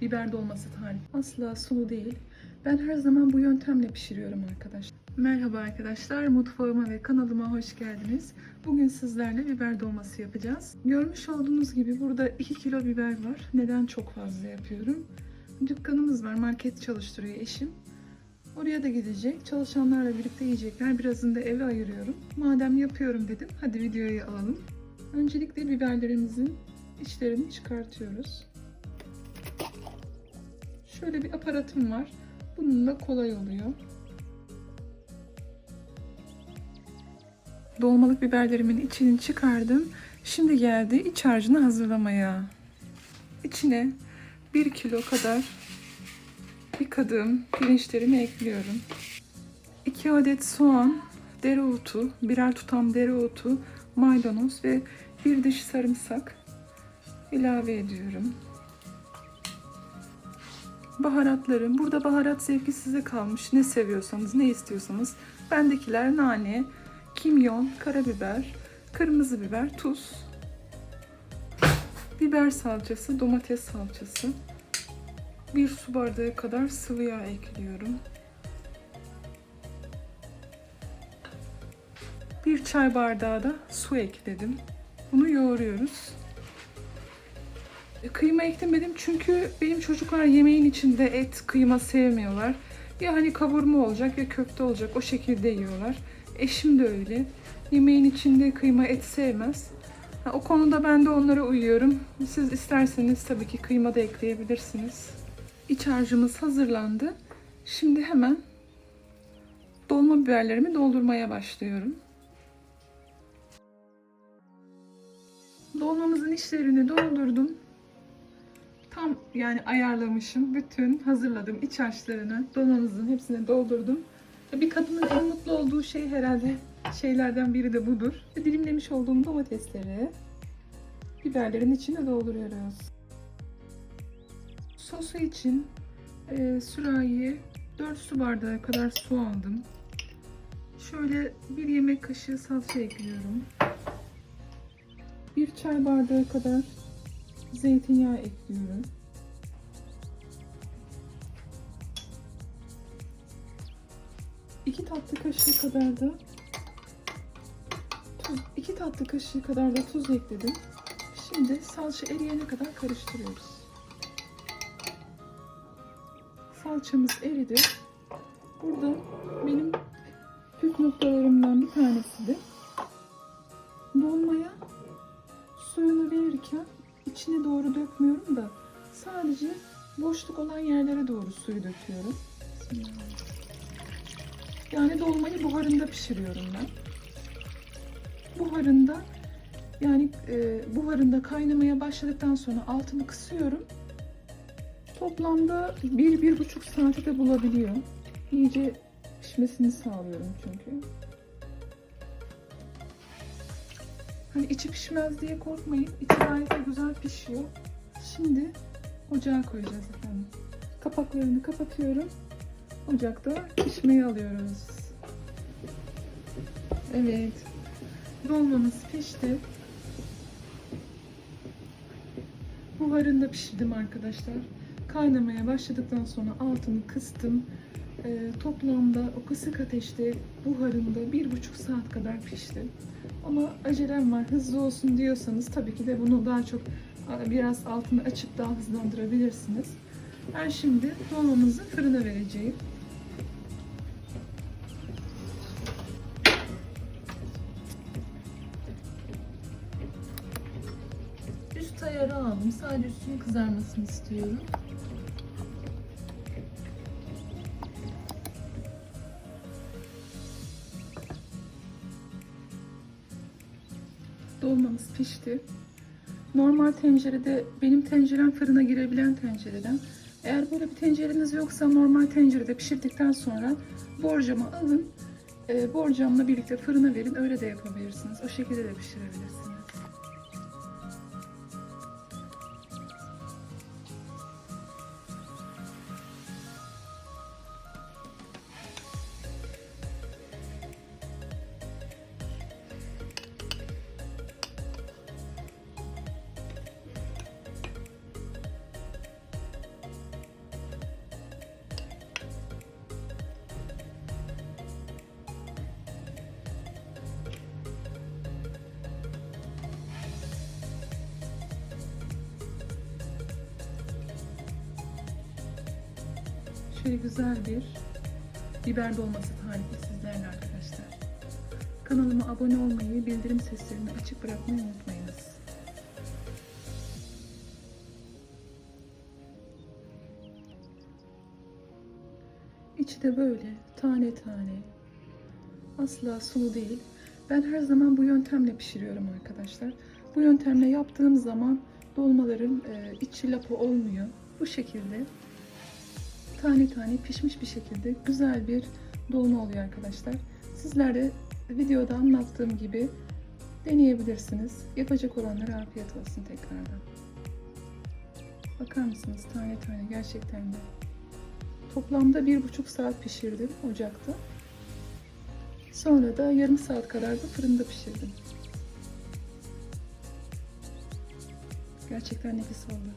biber dolması tarifi. Asla sulu değil. Ben her zaman bu yöntemle pişiriyorum arkadaşlar. Merhaba arkadaşlar, mutfağıma ve kanalıma hoş geldiniz. Bugün sizlerle biber dolması yapacağız. Görmüş olduğunuz gibi burada 2 kilo biber var. Neden çok fazla yapıyorum? Dükkanımız var, market çalıştırıyor eşim. Oraya da gidecek. Çalışanlarla birlikte yiyecekler. Birazını da eve ayırıyorum. Madem yapıyorum dedim, hadi videoyu alalım. Öncelikle biberlerimizin içlerini çıkartıyoruz. Şöyle bir aparatım var. Bununla kolay oluyor. Dolmalık biberlerimin içini çıkardım. Şimdi geldi iç harcını hazırlamaya. İçine 1 kilo kadar yıkadığım pirinçlerimi ekliyorum. 2 adet soğan, dereotu, birer tutam dereotu, maydanoz ve bir diş sarımsak ilave ediyorum. Baharatlarım. Burada baharat zevki size kalmış. Ne seviyorsanız, ne istiyorsanız. Bendekiler nane, kimyon, karabiber, kırmızı biber, tuz, biber salçası, domates salçası. Bir su bardağı kadar sıvı yağ ekliyorum. Bir çay bardağı da su ekledim. Bunu yoğuruyoruz. E, Kıyma eklemedim çünkü benim çocuklar yemeğin içinde et, kıyma sevmiyorlar. Ya hani kavurma olacak ya köfte olacak o şekilde yiyorlar. Eşim de öyle. Yemeğin içinde kıyma et sevmez. Ha, o konuda ben de onlara uyuyorum. Siz isterseniz tabii ki kıyma da ekleyebilirsiniz. İç harcımız hazırlandı. Şimdi hemen dolma biberlerimi doldurmaya başlıyorum. Dolmamızın içlerini doldurdum. Tam yani ayarlamışım. Bütün hazırladım iç harçlarını. Dolmamızın hepsini doldurdum. Bir kadının en mutlu olduğu şey herhalde şeylerden biri de budur. Dilimlemiş olduğum domatesleri biberlerin içine dolduruyoruz. Sosu için e, sürahiye 4 su bardağı kadar su aldım. Şöyle bir yemek kaşığı salça ekliyorum. Bir çay bardağı kadar zeytinyağı ekliyorum. İki tatlı kaşığı kadar da tuz, iki tatlı kaşığı kadar da tuz ekledim. Şimdi salça eriyene kadar karıştırıyoruz. Salçamız eridi. Burada benim püf noktalarımdan bir tanesi de dolmaya suyunu verirken içine doğru dökmüyorum da sadece boşluk olan yerlere doğru suyu döküyorum. Yani dolmayı buharında pişiriyorum ben. Buharında yani e, buharında kaynamaya başladıktan sonra altını kısıyorum. Toplamda 1-1,5 saati de bulabiliyor. İyice pişmesini sağlıyorum çünkü. Hani içi pişmez diye korkmayın. İçi gayet güzel pişiyor. Şimdi ocağa koyacağız efendim. Kapaklarını kapatıyorum. Ocakta pişmeye alıyoruz. Evet. Dolmamız pişti. Buharında pişirdim arkadaşlar. Kaynamaya başladıktan sonra altını kıstım. Ee, toplamda o kısık ateşte buharında bir buçuk saat kadar pişti. Ama acelem var hızlı olsun diyorsanız tabii ki de bunu daha çok biraz altını açıp daha hızlandırabilirsiniz. Ben şimdi dolmamızı fırına vereceğim. Üst ayarı aldım. Sadece üstünün kızarmasını istiyorum. Dolmamız pişti. Normal tencerede, benim tencerem fırına girebilen tencereden. Eğer böyle bir tencereniz yoksa normal tencerede pişirdikten sonra borcama alın. E, borcamla birlikte fırına verin. Öyle de yapabilirsiniz. O şekilde de pişirebilirsiniz. Şöyle güzel bir biber dolması tarifi sizlerle arkadaşlar. Kanalıma abone olmayı, bildirim seslerini açık bırakmayı unutmayınız. İçi de böyle tane tane. Asla sulu değil. Ben her zaman bu yöntemle pişiriyorum arkadaşlar. Bu yöntemle yaptığım zaman dolmaların e, içi lapa olmuyor. Bu şekilde tane tane pişmiş bir şekilde güzel bir dolma oluyor arkadaşlar. Sizler de videoda anlattığım gibi deneyebilirsiniz. Yapacak olanlara afiyet olsun tekrardan. Bakar mısınız tane tane gerçekten de. Toplamda bir buçuk saat pişirdim ocakta. Sonra da yarım saat kadar da fırında pişirdim. Gerçekten nefis oldu.